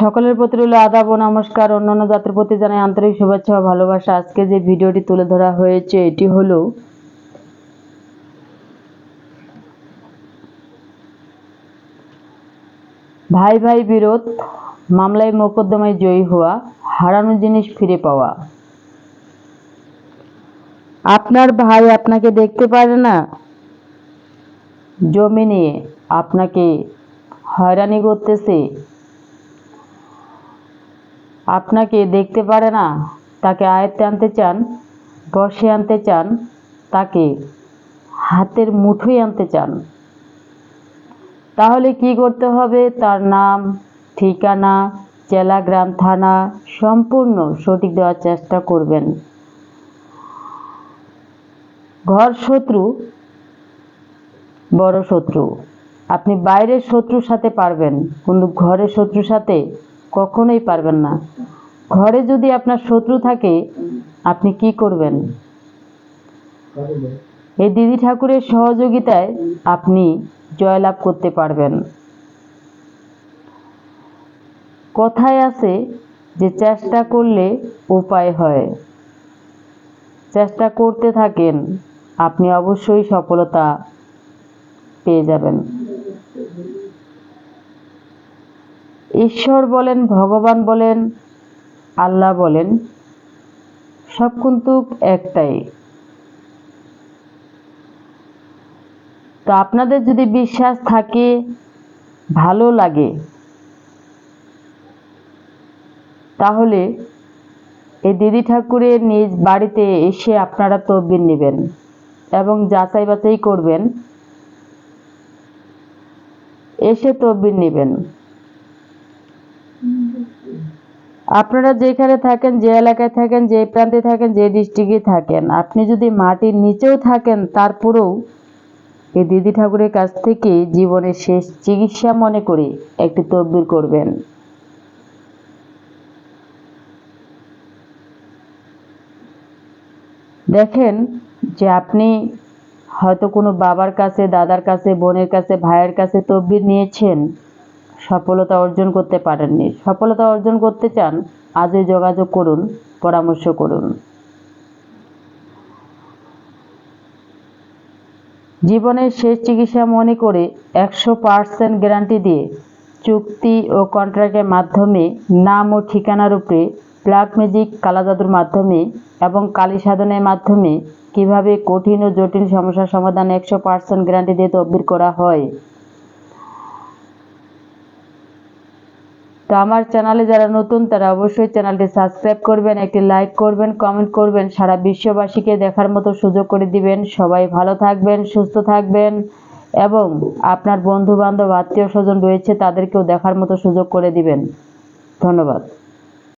সকলের প্রতি রইল আদাব ও নমস্কার। অন্যান্য জাতির প্রতি জানাই আন্তরিক শুভেচ্ছা ও ভালোবাসা। আজকে যে ভিডিওটি তুলে ধরা হয়েছে, এটি হলো ভাই ভাই বিরোধ, মামলায় মোকদ্দমায় জয়ী হওয়া, হারানো জিনিস ফিরে পাওয়া। আপনার ভাই আপনাকে দেখতে পারে না। জমি নিয়ে আপনাকে হয়রানি করতেছে। আপনাকে দেখতে পারে না। তাকে আয়ত্তে আনতে চান, বসে আনতে চান, তাকে হাতের মুঠোয় আনতে চান। তাহলে কি করতে হবে? তার নাম, ঠিকানা, জেলা, গ্রাম, থানা সম্পূর্ণ সঠিক দেওয়ার চেষ্টা করবেন। ঘর শত্রু, বড় শত্রু। আপনি বাইরের শত্রুর সাথে পারবেন, কিন্তু ঘরের শত্রুর সাথে কখনোই পারবেন না। ঘরে যদি আপনার শত্রু থাকে, আপনি কি করবেন? এই দিদি ঠাকুরের সহযোগিতায় আপনি জয়লাভ করতে পারবেন। কথায় আছে যে, চেষ্টা করলে উপায় হয়। চেষ্টা করতে থাকেন, আপনি অবশ্যই সফলতা পেয়ে যাবেন। ঈশ্বর বলেন, ভগবান বলেন আল্লাহ বলেন, সব কিন্তু একটাই। তো আপনাদের যদি বিশ্বাস থাকে, ভালো লাগে। তাহলে এই দিদি ঠাকুরের নিজ বাড়িতে এসে আপনারা তদবির নেবেন এবং যাচাই বাছাই করবেন। এসে তদবির নেবেন। আপনারা যেখানে থাকেন, যে এলাকায় থাকেন, যে প্রান্তে থাকেন, যে ডিস্ট্রিক্টে থাকেন, আপনি যদি মাটির নিচেও থাকেন, তারপরেও এই দিদি ঠাকুরের কাছ থেকে জীবনের শেষ চিকিৎসা মনে করে একটি তদবির করবেন। দেখেন যে আপনি হয়তো কোনো বাবার কাছে, দাদার কাছে, বোনের কাছে, ভাইয়ের কাছে তদবির নিয়েছেন সফলতা অর্জন করতে পারেননি। সফলতা অর্জন করতে চান, আজই যোগাযোগ করুন, পরামর্শ করুন। জীবনের শেষ চিকিৎসা মনে করে একশো পার্সেন্ট গ্যারান্টি দিয়ে চুক্তি ও কন্ট্রাক্টের মাধ্যমে নাম ও ঠিকানার উপরে ব্ল্যাক ম্যাজিক কালাজাদুর মাধ্যমে এবং কালী সাধনের মাধ্যমে কীভাবে কঠিন ও জটিল সমস্যার সমাধান একশো পার্সেন্ট গ্যারান্টি দিয়ে তদবির করা হয়? তো আমার চ্যানেলে যারা নতুন, তারা অবশ্যই চ্যানেলটি সাবস্ক্রাইব করবেন, একটি লাইক করবেন কমেন্ট করবেন, সারা বিশ্ববাসীকে দেখার মতো সুযোগ করে দিবেন। সবাই ভালো থাকবেন, সুস্থ থাকবেন এবং আপনার বন্ধু বান্ধব আত্মীয় স্বজন রয়েছে, তাদেরকেও দেখার মতো সুযোগ করে দিবেন। ধন্যবাদ।